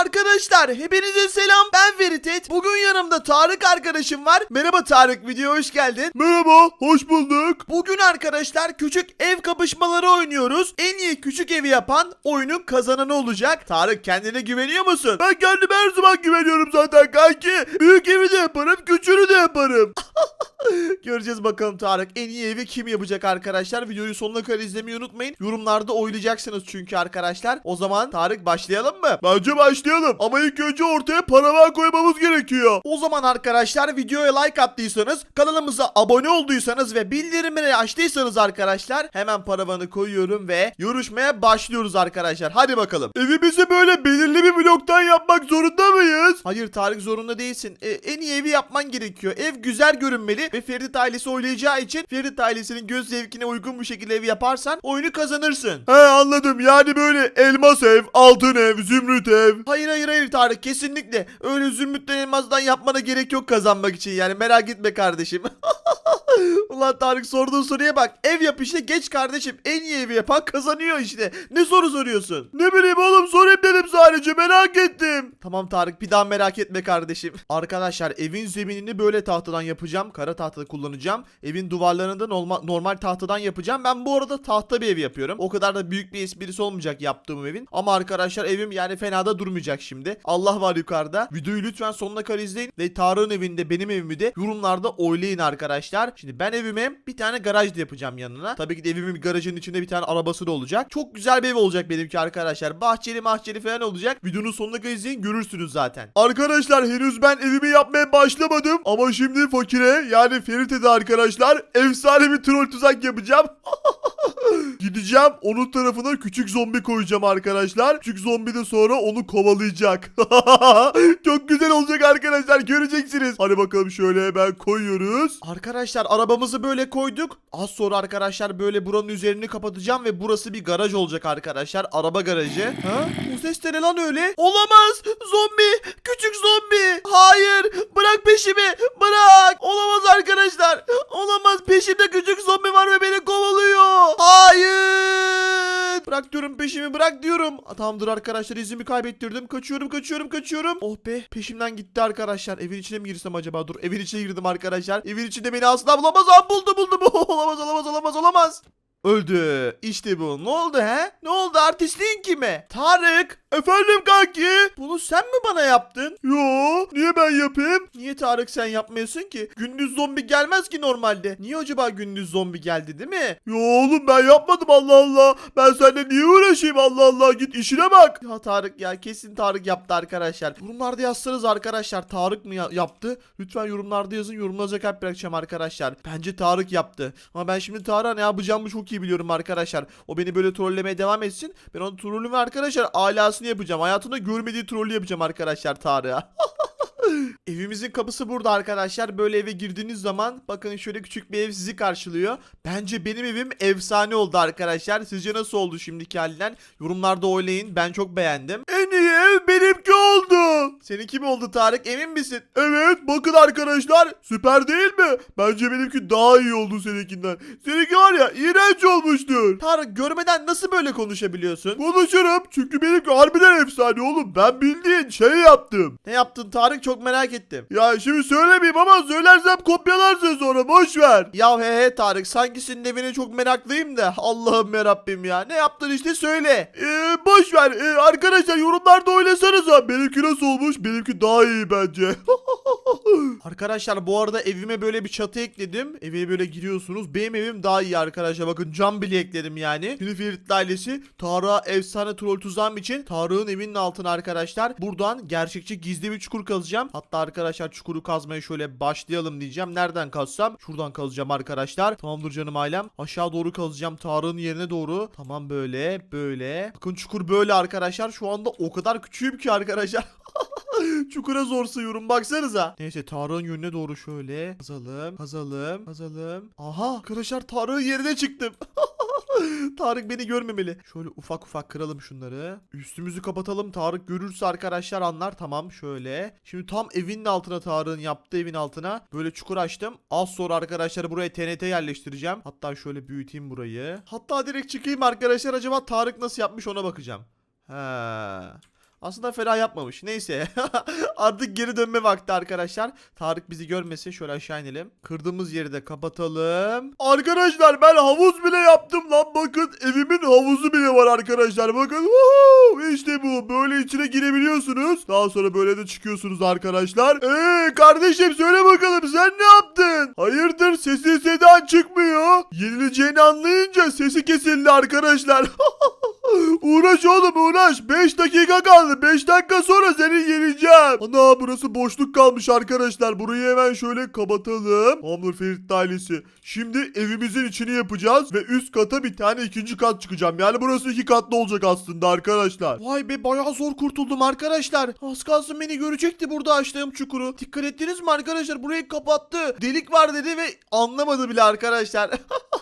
Arkadaşlar hepinize selam ben Feritet. Bugün yanımda Tarık arkadaşım var. Merhaba Tarık videoya hoş geldin. Merhaba, hoş bulduk. Bugün arkadaşlar küçük ev kapışmaları oynuyoruz. En iyi küçük evi yapan oyunun kazananı olacak. Tarık kendine güveniyor musun? Ben kendime her zaman güveniyorum zaten kanki. Büyük evi de yaparım, küçüğünü de yaparım. Göreceğiz bakalım Tarık. En iyi evi kim yapacak arkadaşlar? Videoyu sonuna kadar izlemeyi unutmayın. Yorumlarda oylayacaksınız çünkü arkadaşlar. O zaman Tarık başlayalım mı? Bence başlayalım ama ilk önce ortaya paravan koymamız gerekiyor. O zaman arkadaşlar videoya like attıysanız, kanalımıza abone olduysanız ve bildirimleri açtıysanız arkadaşlar hemen paravanı koyuyorum ve yoruşmaya başlıyoruz arkadaşlar. Hadi bakalım. Evimizi böyle belirli bir bloktan yapmak zorunda mıyız? Hayır Tarık zorunda değilsin. E, en iyi evi yapman gerekiyor. Ev güzel görünmeli ve Ferit ailesi oylayacağı için Ferit ailesinin göz zevkine uygun bir şekilde evi yaparsan oyunu kazanırsın. He anladım yani böyle elmas ev, altın ev, zümrüt ev. Hayır hayır hayır Tarık kesinlikle. Öyle zümrütten elmasdan yapmana gerek yok kazanmak için yani merak etme kardeşim. Ulan Tarık sorduğun soruya bak. Ev yap işte geç kardeşim. En iyi evi yapan kazanıyor işte. Ne soru soruyorsun? Ne bileyim oğlum sorayım dedim sadece merak ettim. Tamam Tarık bir daha merak etme kardeşim. Arkadaşlar evin zeminini böyle tahtadan yapacağım. Kara tahta kullanacağım. Evin duvarlarını da normal, tahtadan yapacağım. Ben bu arada tahta bir ev yapıyorum. O kadar da büyük bir esprisi olmayacak yaptığım evin. Ama arkadaşlar evim yani fena da durmayacak şimdi. Allah var yukarıda. Videoyu lütfen sonuna kadar izleyin. Ve Tarık'ın evinde benim evimi de yorumlarda oylayın arkadaşlar. Şimdi ben evime bir tane garaj da yapacağım yanına. Tabii ki de evimin garajının içinde bir tane arabası da olacak. Çok güzel bir ev olacak benimki arkadaşlar. Bahçeli mahçeli falan olacak. Videonun sonuna kadar izleyin görürsünüz zaten. Arkadaşlar henüz ben evimi yapmaya başlamadım ama şimdi fakire yani Ferit'e arkadaşlar efsane bir troll tuzak yapacağım. Gideceğim onun tarafına küçük zombi koyacağım arkadaşlar. Küçük zombi de sonra onu kovalayacak. Çok güzel olacak arkadaşlar göreceksiniz. Hadi bakalım şöyle hemen koyuyoruz. Arkadaşlar arabamızı böyle koyduk. Az sonra arkadaşlar böyle buranın üzerini kapatacağım ve burası bir garaj olacak arkadaşlar. Araba garajı. Ha? Bu ses ne lan öyle? Olamaz. Zombi. Küçük zombi. Hayır. Bırak peşimi. Bırak. Olamaz arkadaşlar. Olamaz. Peşimde küçük zombi var ve beni kovalıyor. Hayır. Bırak diyorum peşimi bırak diyorum. Aa, Tamamdır arkadaşlar izimi kaybettirdim. Kaçıyorum kaçıyorum kaçıyorum. Oh be peşimden gitti arkadaşlar. Evin içine mi girsem acaba? Dur evin içine girdim arkadaşlar. Evin içinde beni asla bulamaz. Aa, buldu buldu. olamaz olamaz olamaz olamaz. Öldü. İşte bu. Ne oldu he? Ne oldu? Artistliğin kime? Tarık. Efendim kanki? Bunu sen mi bana yaptın? Yo niye ben yapayım? Niye Tarık sen yapmıyorsun ki? Gündüz zombi gelmez ki normalde. Niye acaba gündüz zombi geldi değil mi? Yo oğlum ben yapmadım Allah Allah. Ben seninle niye uğraşayım Allah Allah git işine bak. Ya Tarık ya kesin Tarık yaptı arkadaşlar. Yorumlarda yazsanız arkadaşlar Tarık mı ya- yaptı? Lütfen yorumlarda yazın yorumlarınıza kalp bırakacağım arkadaşlar. Bence Tarık yaptı. Ama ben şimdi Tarık'a ne yapacağımı çok iyi biliyorum arkadaşlar. O beni böyle trollemeye devam etsin. Ben onu trollümü arkadaşlar alasını yapacağım. Hayatında görmediği trollü yapacağım arkadaşlar Tarık'a. Evimizin kapısı burada arkadaşlar. Böyle eve girdiğiniz zaman bakın şöyle küçük bir ev sizi karşılıyor. Bence benim evim efsane oldu arkadaşlar. Sizce nasıl oldu şimdiki halinden? Yorumlarda oylayın. Ben çok beğendim. En iyi ev benimki oldu. Senin kim oldu Tarık? Emin misin? Evet bakın arkadaşlar süper değil mi? Bence benimki daha iyi oldu seninkinden. Seninki var ya iğrenç olmuştur. Tarık görmeden nasıl böyle konuşabiliyorsun? Konuşurum çünkü benimki harbiden efsane oğlum. Ben bildiğin şey yaptım. Ne yaptın Tarık? Çok merak ettim. Ya şimdi söylemeyeyim ama söylersem kopyalarsın sonra boş ver. Ya he he Tarık sanki senin evine çok meraklıyım da Allah'ım yarabbim ya. Ne yaptın işte söyle. Ee, boş ver. Ee, arkadaşlar yorumlarda oynasanıza. Benimki nasıl olmuş? Benimki daha iyi bence. Arkadaşlar bu arada evime böyle bir çatı ekledim. Eve böyle giriyorsunuz. Benim evim daha iyi arkadaşlar. Bakın cam bile ekledim yani. Şimdi Ferit ailesi Tarık'a efsane troll tuzağım için Tarık'ın evinin altına arkadaşlar. Buradan gerçekçi gizli bir çukur kazacağım. Hatta arkadaşlar çukuru kazmaya şöyle başlayalım diyeceğim. Nereden kazsam? Şuradan kazacağım arkadaşlar. Tamamdır canım ailem. Aşağı doğru kazacağım Tarık'ın yerine doğru. Tamam böyle böyle. Bakın çukur böyle arkadaşlar. Şu anda o kadar küçüğüm ki arkadaşlar. Çukura zor sığıyorum baksanıza. Neyse Tarık'ın yönüne doğru şöyle kazalım, kazalım, kazalım. Aha arkadaşlar Tarık'ın yerine çıktım. Tarık beni görmemeli. Şöyle ufak ufak kıralım şunları. Üstümüzü kapatalım. Tarık görürse arkadaşlar anlar. Tamam şöyle. Şimdi tam evinin altına Tarık'ın yaptığı evin altına böyle çukur açtım. Az sonra arkadaşlar buraya TNT yerleştireceğim. Hatta şöyle büyüteyim burayı. Hatta direkt çıkayım arkadaşlar. Acaba Tarık nasıl yapmış ona bakacağım. He. Aslında fena yapmamış. Neyse. Artık geri dönme vakti arkadaşlar. Tarık bizi görmesin. Şöyle aşağı inelim. Kırdığımız yeri de kapatalım. Arkadaşlar ben havuz bile yaptım lan bakın evimin havuzu bile var arkadaşlar bakın Woohoo! işte bu böyle içine girebiliyorsunuz daha sonra böyle de çıkıyorsunuz arkadaşlar Eee kardeşim söyle bakalım sen ne yaptın hayırdır sesi sedan çıkmıyor yenileceğini anlayınca sesi kesildi arkadaşlar Uğraş oğlum uğraş 5 dakika kaldı 5 dakika sonra seni yeneceğim Ana burası boşluk kalmış arkadaşlar burayı hemen şöyle kapatalım Tamamdır Ferit ailesi Şimdi evimizin içini yapacağız ve üst kata bir tane ikinci kat çıkacağım yani burası iki katlı olacak aslında arkadaşlar Vay be bayağı zor kurtuldum arkadaşlar. Az kalsın beni görecekti burada açtığım çukuru. Dikkat ettiniz mi arkadaşlar? Burayı kapattı. Delik var dedi ve anlamadı bile arkadaşlar.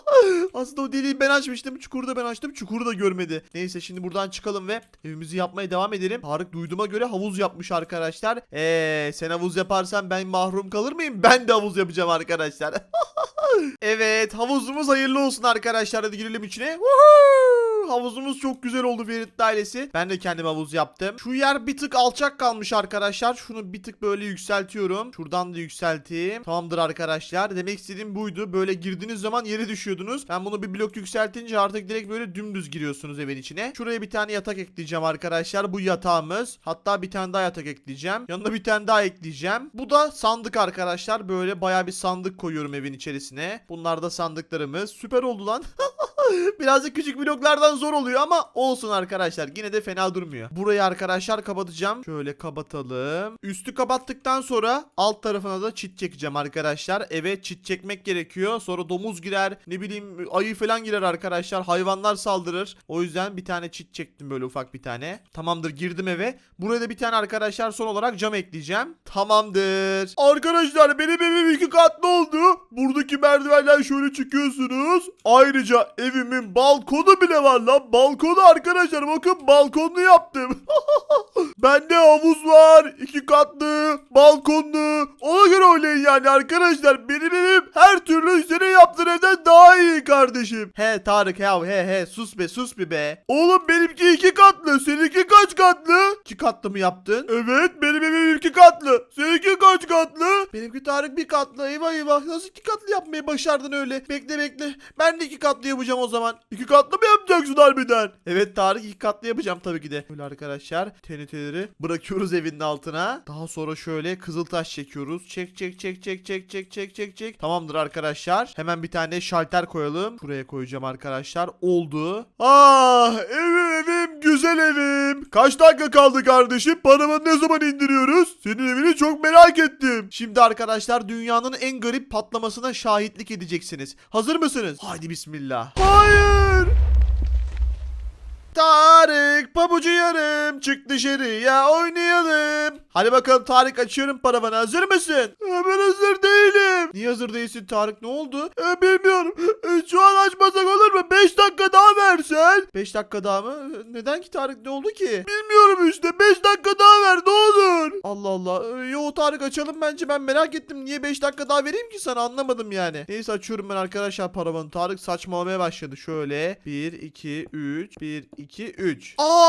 Aslında o deliği ben açmıştım. Çukuru da ben açtım. Çukuru da görmedi. Neyse şimdi buradan çıkalım ve evimizi yapmaya devam edelim. Tarık duyduğuma göre havuz yapmış arkadaşlar. Eee sen havuz yaparsan ben mahrum kalır mıyım? Ben de havuz yapacağım arkadaşlar. evet havuzumuz hayırlı olsun arkadaşlar. Hadi girelim içine. Woohoo! Havuzumuz çok güzel oldu Ferit ailesi. Ben de kendim havuz yaptım. Şu yer bir tık alçak kalmış arkadaşlar. Şunu bir tık böyle yükseltiyorum. Şuradan da yükselteyim. Tamamdır arkadaşlar. Demek istediğim buydu. Böyle girdiğiniz zaman yere düşüyordunuz. Ben bunu bir blok yükseltince artık direkt böyle dümdüz giriyorsunuz evin içine. Şuraya bir tane yatak ekleyeceğim arkadaşlar. Bu yatağımız. Hatta bir tane daha yatak ekleyeceğim. Yanına bir tane daha ekleyeceğim. Bu da sandık arkadaşlar. Böyle baya bir sandık koyuyorum evin içerisine. Bunlar da sandıklarımız. Süper oldu lan. Birazcık küçük bloklardan zor oluyor ama olsun arkadaşlar. Yine de fena durmuyor. Burayı arkadaşlar kapatacağım. Şöyle kapatalım. Üstü kapattıktan sonra alt tarafına da çit çekeceğim arkadaşlar. Evet çit çekmek gerekiyor. Sonra domuz girer. Ne bileyim ayı falan girer arkadaşlar. Hayvanlar saldırır. O yüzden bir tane çit çektim böyle ufak bir tane. Tamamdır girdim eve. Buraya da bir tane arkadaşlar son olarak cam ekleyeceğim. Tamamdır. Arkadaşlar benim evim iki katlı oldu. Buradaki merdivenden şöyle çıkıyorsunuz. Ayrıca evimin balkonu bile var lan. Balkonu arkadaşlar bakın balkonlu yaptım. Bende havuz var. iki katlı. Balkonlu. Ona göre oynayın yani arkadaşlar. Benim evim her türlü senin yaptığın evden daha iyi kardeşim. He Tarık he he he sus be sus bir be. Oğlum benimki iki katlı. Seninki kaç katlı? İki katlı mı yaptın? Evet benim evim iki katlı. Seninki? Benimki Tarık bir katlı. Eyvah eyvah. Nasıl iki katlı yapmayı başardın öyle? Bekle bekle. Ben de iki katlı yapacağım o zaman. İki katlı mı yapacaksın harbiden? Evet Tarık iki katlı yapacağım tabii ki de. Böyle arkadaşlar TNT'leri bırakıyoruz evin altına. Daha sonra şöyle kızıltaş çekiyoruz. Çek çek çek çek çek çek çek çek çek. Tamamdır arkadaşlar. Hemen bir tane şalter koyalım. Şuraya koyacağım arkadaşlar. Oldu. Ah evim evim güzel evim. Kaç dakika kaldı kardeşim? Paramı ne zaman indiriyoruz? Senin evini çok merak ettim. Şimdi arkadaşlar dünyanın en garip patlamasına şahitlik edeceksiniz hazır mısınız haydi bismillah Hayır. Pabucu yarım çık dışarıya oynayalım. Hadi bakalım Tarık açıyorum paravanı hazır mısın? Ee, Ben hazır değilim. Niye hazır değilsin Tarık ne oldu? Ee, bilmiyorum. Ee, şu an açmasak olur mu? 5 dakika daha versen. 5 dakika daha mı? Neden ki Tarık ne oldu ki? Bilmiyorum işte. 5 dakika daha ver ne olur. Allah Allah. Ee, Yo Tarık açalım bence ben merak ettim. Niye 5 dakika daha vereyim ki sana anlamadım yani. Neyse açıyorum ben arkadaşlar paravanı. Tarık saçmalamaya başladı. Şöyle 1 2 3 1 2 3. Aa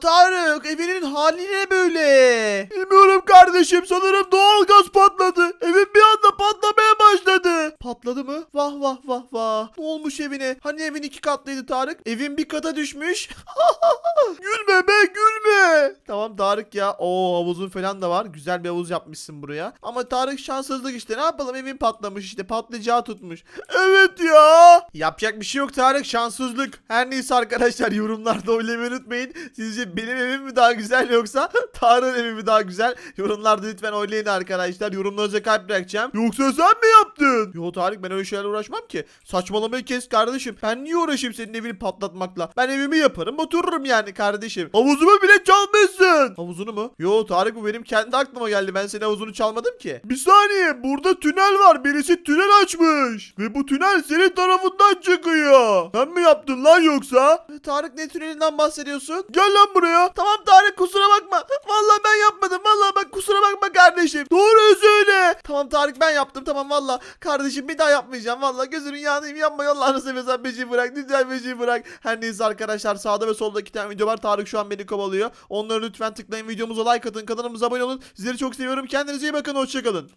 Tarık evinin hali ne böyle? Bilmiyorum kardeşim. Sanırım doğalgaz patladı. Evim bir anda patlamaya başladı. Patladı mı? Vah vah vah vah. Ne olmuş evine? Hani evin iki katlıydı Tarık? Evin bir kata düşmüş. Gülme be gülme. Tamam Tarık ya. Oo havuzun falan da var. Güzel bir havuz yapmışsın buraya. Ama Tarık şanssızlık işte. Ne yapalım evin patlamış işte. Patlayacağı tutmuş. Evet ya. Yapacak bir şey yok Tarık. Şanssızlık. Her neyse arkadaşlar yorumlarda oylamayı unutmayın. Sizce benim evim mi daha güzel yoksa Tarık'ın evi mi daha güzel? Yorumlarda lütfen oylayın arkadaşlar. Yorumlarınıza kalp bırakacağım. Yoksa sen mi yaptın? Yo Tarık ben öyle şeylerle uğraşmam ki. Saçmalamayı kes kardeşim. Ben niye uğraşayım senin evini patlatmakla? Ben evimi yaparım otururum yani kardeşim. Havuzumu bile çalmışsın. Havuzu havuzunu mu? Yo Tarık bu benim kendi aklıma geldi. Ben senin havuzunu çalmadım ki. Bir saniye burada tünel var. Birisi tünel açmış. Ve bu tünel senin tarafından çıkıyor. Sen mi yaptın lan yoksa? Tarık ne tünelinden bahsediyorsun? Gel lan buraya. Tamam Tarık kusura bakma. Vallahi ben yapmadım. Vallahi bak kusura bakma kardeşim. Doğru söyle. Tamam Tarık ben yaptım tamam valla. Kardeşim bir daha yapmayacağım valla. Gözünün yanayım yapma Allah'ını seversen peşimi bırak. Lütfen peşimi bırak. Her neyse arkadaşlar sağda ve solda iki tane video var. Tarık şu an beni kovalıyor. Onları lütfen tıklayın. Videomuza like atın. Kanalımıza abone olun. Sizleri çok seviyorum. Kendinize iyi bakın. Hoşçakalın.